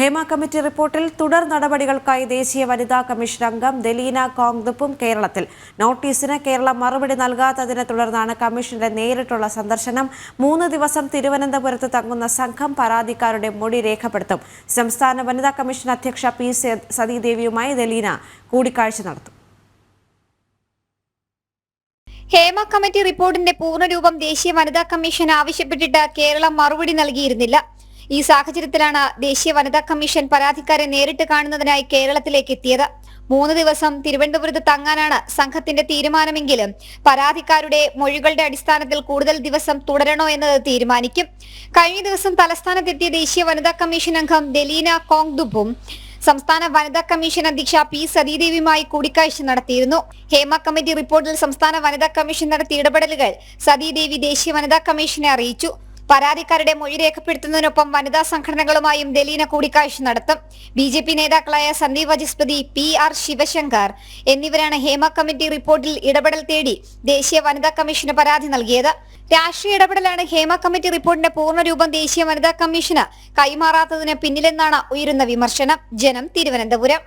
Hema committee റിപ്പോർട്ടിൽ തുടർ നടപടികൾക്കായി ദേശീയ വനിതാ കമ്മീഷൻ അംഗം ദലീന കോങ്ദപ്പും കേരളത്തിൽ. നോട്ടീസിന് കേരളം മറുപടി നൽകാത്തതിനെ തുടർന്നാണ് കമ്മീഷന്റെ നേരിട്ടുള്ള സന്ദർശനം. മൂന്ന് ദിവസം തിരുവനന്തപുരത്ത് തങ്ങുന്ന സംഘം പരാതിക്കാരുടെ മൊഴി രേഖപ്പെടുത്തും. സംസ്ഥാന വനിതാ കമ്മീഷൻ അധ്യക്ഷ പി സതീദേവിയുമായി ദലീന കൂടിക്കാഴ്ച നടത്തും. ഹേമ കമ്മിറ്റി റിപ്പോർട്ടിന്റെ പൂർണരൂപം ദേശീയ വനിതാ കമ്മീഷൻ ആവശ്യപ്പെട്ടിട്ട് കേരളം മറുപടി നൽകിയിരുന്നില്ല. ഈ സാഹചര്യത്തിലാണ് ദേശീയ വനിതാ കമ്മീഷൻ പരാതിക്കാരെ നേരിട്ട് കാണുന്നതിനായി കേരളത്തിലേക്ക് എത്തിയത്. മൂന്ന് ദിവസം തിരുവനന്തപുരത്ത് തങ്ങാനാണ് സംഘത്തിന്റെ തീരുമാനമെങ്കിലും പരാതിക്കാരുടെ മൊഴികളുടെ അടിസ്ഥാനത്തിൽ കൂടുതൽ ദിവസം തുടരണോ എന്നത് തീരുമാനിക്കും. കഴിഞ്ഞ ദിവസം തലസ്ഥാനത്തെത്തിയ ദേശീയ വനിതാ കമ്മീഷൻ അംഗം ദലീന കോങ്ദുബും സംസ്ഥാന വനിതാ കമ്മീഷൻ അധ്യക്ഷ പി സതീദേവിയുമായി കൂടിക്കാഴ്ച നടത്തിയിരുന്നു. ഹേമ കമ്മിറ്റി റിപ്പോർട്ടിൽ സംസ്ഥാന വനിതാ കമ്മീഷൻ നടത്തിയ ഇടപെടലുകൾ സതീദേവി ദേശീയ വനിതാ കമ്മീഷനെ അറിയിച്ചു. പരാതിക്കാരുടെ മൊഴി രേഖപ്പെടുത്തുന്നതിനൊപ്പം വനിതാ സംഘടനകളുമായും ദലീന കൂടിക്കാഴ്ച നടത്തും. ബി ജെ പി നേതാക്കളായ സന്ദീപ് വജസ്പതി പി ആർ ശിവശങ്കർ എന്നിവരാണ് ഹേമ കമ്മിറ്റി റിപ്പോർട്ടിൽ ഇടപെടൽ തേടി ദേശീയ വനിതാ കമ്മീഷന് പരാതി നൽകിയത്. രാഷ്ട്രീയ ഇടപെടലാണ് ഹേമ കമ്മിറ്റി റിപ്പോർട്ടിന്റെ പൂർണരൂപം ദേശീയ വനിതാ കമ്മീഷന് കൈമാറാത്തതിന് പിന്നിലെന്നാണ് ഉയരുന്ന വിമർശനം. ജനം തിരുവനന്തപുരം.